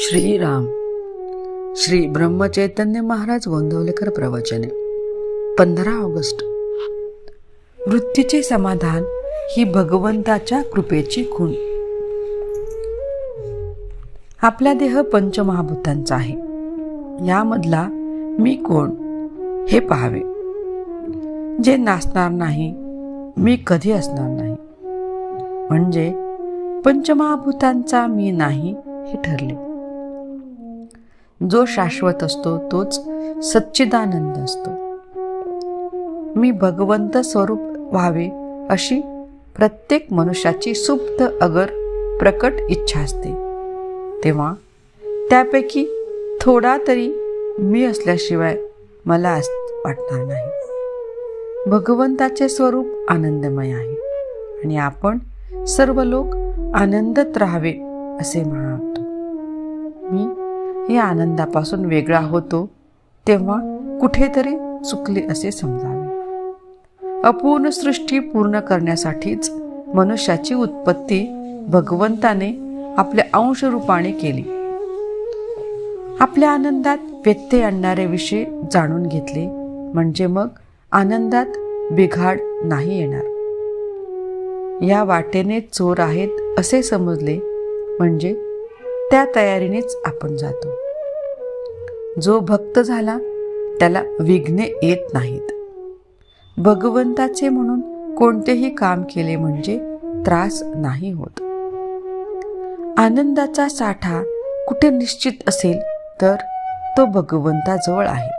श्रीराम. श्री ब्रह्मचैतन्य महाराज गोंदवलेकर प्रवचने. पंधरा ऑगस्ट. वृत्तीचे समाधान ही भगवंताच्या कृपेची खूण. आपला देह पंचमहाभूतांचा आहे. यामधला मी कोण हे पाहावे. जे नाचणार नाही मी कधी असणार नाही. म्हणजे पंचमहाभूतांचा मी नाही हे ठरले. जो शाश्वत असतो तोच सच्चिदानंद असतो. मी भगवंत स्वरूप व्हावे अशी प्रत्येक मनुष्याची सुप्त अगर प्रकट इच्छा असते. तेव्हा त्यापैकी थोडा तरी मी असल्याशिवाय मला अस वाटणार नाही. भगवंताचे स्वरूप आनंदमय आहे आणि आपण सर्व लोक आनंदत राहावे असे म्हणतो. हे या आनंदापासून वेगळा होतो तेव्हा कुठेतरी चुकले असे समजावे. अपूर्ण सृष्टी पूर्ण करण्यासाठीच मनुष्याची उत्पत्ती भगवंताने आपल्या अंशरूपाने केली. आपल्या आनंदात व्यत्यय आणणारे विषय जाणून घेतले म्हणजे मग आनंदात बिघाड नाही येणार. या वाटेने चोर आहेत असे समजले म्हणजे त्या तयारीनेच आपण जातो. जो भक्त झाला त्याला विघ्ने येत नाहीत. भगवंताचे म्हणून कोणतेही काम केले म्हणजे त्रास नाही होत. आनंदाचा साठा कुठे निश्चित असेल तर तो भगवंताजवळ आहे.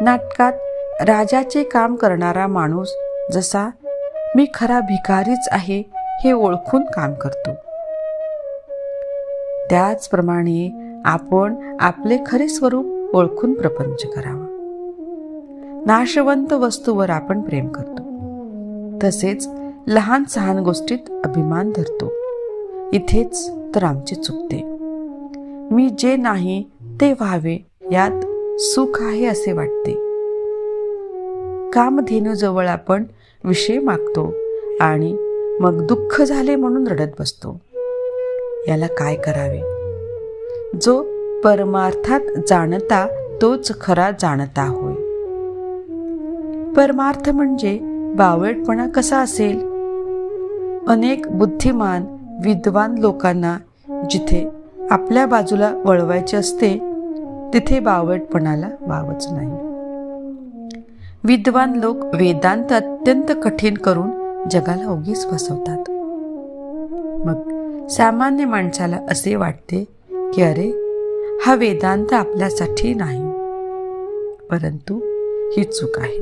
नाटकात राजाचे काम करणारा माणूस जसा मी खरा भिकारीच आहे हे ओळखून काम करतो. त्याचप्रमाणे आपण आपले खरे स्वरूप ओळखून प्रपंच करावा. नाशवंत वस्तूवर आपण प्रेम करतो. तसेच लहान सहान गोष्टीत अभिमान धरतो. इथेच तर आमचे चुकते मी जे नाही ते व्हावे यात सुख आहे असे वाटते. कामधेनूजवळ आपण विषय मागतो आणि मग दुःख झाले म्हणून रडत बसतो. याला काय करावे? जो परमार्थात जाणता तोच खरा जाणता होय. परमार्थ म्हणजे बावळटपणा कसा असेल? अनेक बुद्धिमान विद्वान लोकांना जिथे आपल्या बाजूला वळवायचे असते तिथे बावळटपणाला वावच नाही. विद्वान लोक वेदांत अत्यंत कठीण करून जगाला उगीच फसवतात मग सामान्य माणसाला असे वाटते की अरे हा वेदांत आपल्यासाठी नाही. परंतु ही चूक आहे.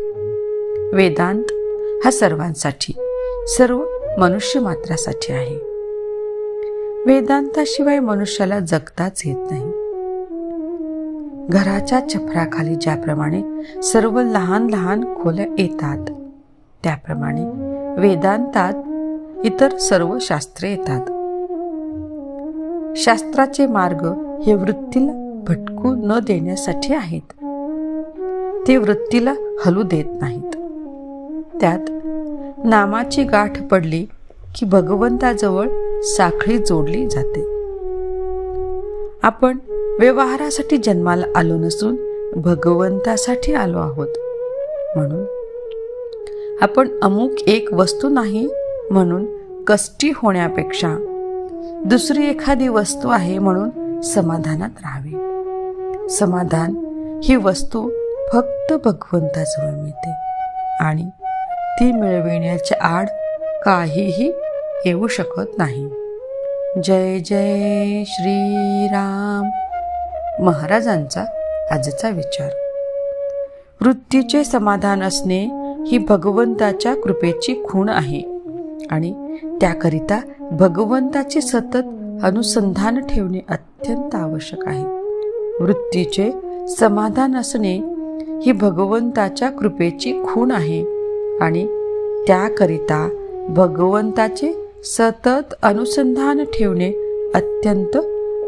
वेदांत हा सर्वांसाठी सर्व मनुष्य मात्रासाठी आहे. वेदांताशिवाय मनुष्याला जगताच येत नाही. घराच्या छपराखाली ज्याप्रमाणे सर्व लहान लहान खोल्या येतात त्याप्रमाणे वेदांतात इतर सर्व शास्त्रे येतात. शास्त्राचे मार्ग हे वृत्तीला भटकू न देण्यासाठी आहेत. ते वृत्तीला हलू देत नाहीत. त्यात नामाची गाठ पडली की भगवंताजवळ साखळी जोडली जाते. आपण व्यवहारासाठी जन्माला आलो नसून भगवंतासाठी आलो आहोत. म्हणून आपण अमुक एक वस्तू नाही म्हणून कष्टी होण्यापेक्षा दुसरी एखादी वस्तू आहे म्हणून समाधानात राहावे. समाधान ही वस्तू फक्त भगवंताजवळ मिळते आणि ती मिळविण्याच्या आड काहीही येऊ शकत नाही. जय जय श्रीराम. महाराजांचा आजचा विचार. वृत्तीचे समाधान असणे ही भगवंताच्या कृपेची खूण आहे. आणि त्याकरिता भगवंताचे सतत अनुसंधान ठेवणे अत्यंत आवश्यक आहे. वृत्तीचे समाधान असणे ही भगवंताच्या कृपेची खूण आहे आणि त्याकरिता भगवंताचे सतत अनुसंधान ठेवणे अत्यंत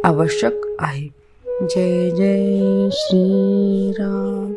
आवश्यक आहे. जय जय श्रीराम.